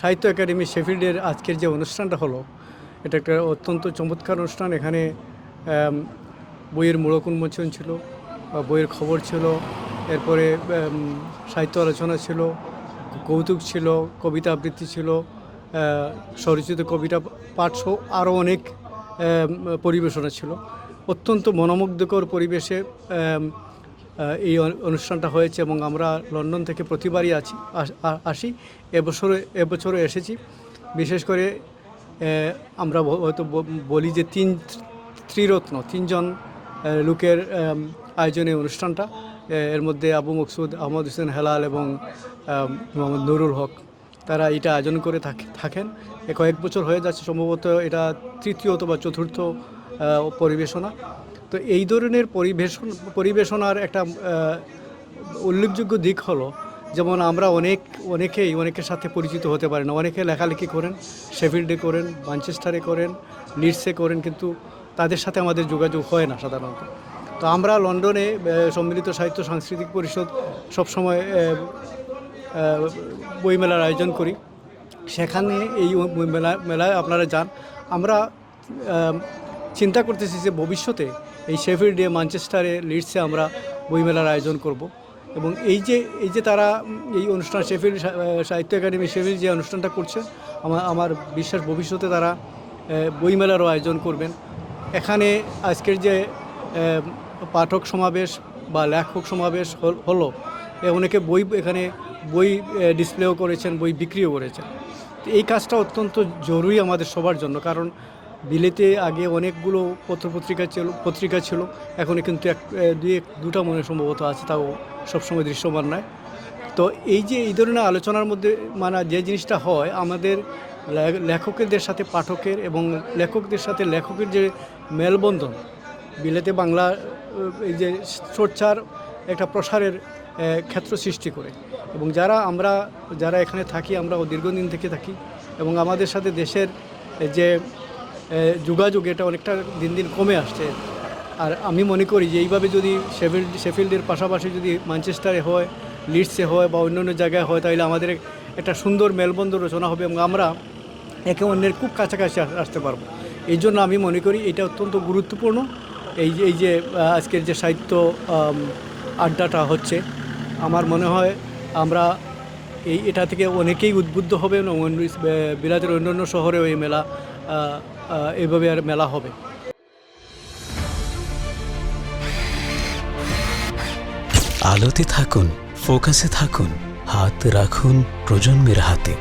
সাহিত্য একাডেমি শেফিল্ডের আজকের যে অনুষ্ঠানটা হলো, এটা একটা অত্যন্ত চমৎকার অনুষ্ঠান। এখানে বইয়ের মূলক উন্মোচন ছিল বইয়ের খবর ছিল, এরপরে সাহিত্য আলোচনা ছিল, কৌতুক ছিল, কবিতা আবৃত্তি ছিল স্বরচিত কবিতা পাঠ সহ আরও অনেক পরিবেশনা ছিল। অত্যন্ত মনোমুগ্ধকর পরিবেশে এই অনুষ্ঠানটা হয়েছে এবং আমরা লন্ডন থেকে প্রতিবারই আছি, আসি এবছরে, এবছরও এসেছি। বিশেষ করে আমরা হয়তো বলি যে তিন ত্রিরত্ন, তিনজন লোকের আয়োজনে অনুষ্ঠানটা। এর মধ্যে আবু মকসুদ, আহমদ হোসেন হেলাল এবং মোহাম্মদ নুরুল হক, তারা এটা আয়োজন করে থাক- থাকেন। কয়েক বছর হয়ে যাচ্ছে, সম্ভবত এটা তৃতীয় অথবা চতুর্থ পরিবেশনা। তো এই ধরনের পরিবেশন, পরিবেশনার একটা উল্লেখযোগ্য দিক হলো, যেমন আমরা অনেক, অনেকেই অনেকের সাথে পরিচিত হতে পারি না। অনেকে লেখালেখি করেন, শেফিল্ডে করেন, ম্যানচেস্টারে করেন, লিডসে করেন, কিন্তু তাদের সাথে আমাদের যোগাযোগ হয় না সাধারণত। তো আমরা লন্ডনে সম্মিলিত সাহিত্য সাংস্কৃতিক পরিষদ সবসময় বইমেলার আয়োজন করি। সেখানে এই মেলা মেলায় আপনারা যান। আমরা চিন্তা করতেছি যে ভবিষ্যতে এই শেফিল্ডে ম্যানচেস্টারে লিডসে আমরা বইমেলার আয়োজন করব। এবং এই যে এই যে তারা এই অনুষ্ঠান আহ, সাহিত্য একাডেমি শেফিল্ড যে অনুষ্ঠানটা করছে আমার আমার বিশ্বাস ভবিষ্যতে তারা বইমেলারও আয়োজন করবেন। এখানে আজকের যে পাঠক সমাবেশ বা লেখক সমাবেশ হল- অনেকে বই এখানে বই ডিসপ্লেও করেছেন বই বিক্রিও করেছেন। এই কাজটা অত্যন্ত জরুরি আমাদের সবার জন্য কারণ বিলেতে আগে অনেকগুলো পত্রপত্রিকা ছিল, পত্রিকা ছিল। এখন কিন্তু এক দুই এক, দুটা মনে সম্ভবত আছে, তাও সবসময় দৃশ্যমান নয়। তো এই যে এই ধরনের আলোচনার মধ্যে মানে যে জিনিসটা হয়, আমাদের লেখকদের সাথে পাঠকের এবং লেখকদের সাথে লেখকের যে মেলবন্ধন, বিলেতে বাংলা, এই যে চর্চার একটা প্রসারের ক্ষেত্র সৃষ্টি করে। এবং যারা আমরা, যারা এখানে থাকি, আমরা দীর্ঘদিন থেকে থাকি এবং আমাদের সাথে দেশের যে যোগাযোগ এটা অনেকটা দিন দিন কমে আসছে। আর আমি মনে করি যে এইভাবে যদি শেফিল্ড শেফিল্ডের পাশাপাশি যদি ম্যানচেস্টারে হয়, লিডসে হয় বা অন্য অন্য জায়গায় হয়, তাহলে আমাদের একটা সুন্দর মেলবন্ধন রচনা হবে এবং আমরা একে অন্যের খুব কাছাকাছি আসতে পারব। এই জন্য আমি মনে করি এটা অত্যন্ত গুরুত্বপূর্ণ। এই এই যে আজকের যে সাহিত্য আড্ডাটা হচ্ছে, আমার মনে হয় আমরা এই, এটা থেকে অনেকেই উদ্বুদ্ধ হবে এবং অন্য বিলাতের অন্যান্য শহরেও এই মেলা আহ, আর মেলা হবে। আলোতে থাকুন ফোকাসে থাকুন হাত রাখুন প্রজন্মের হাতে।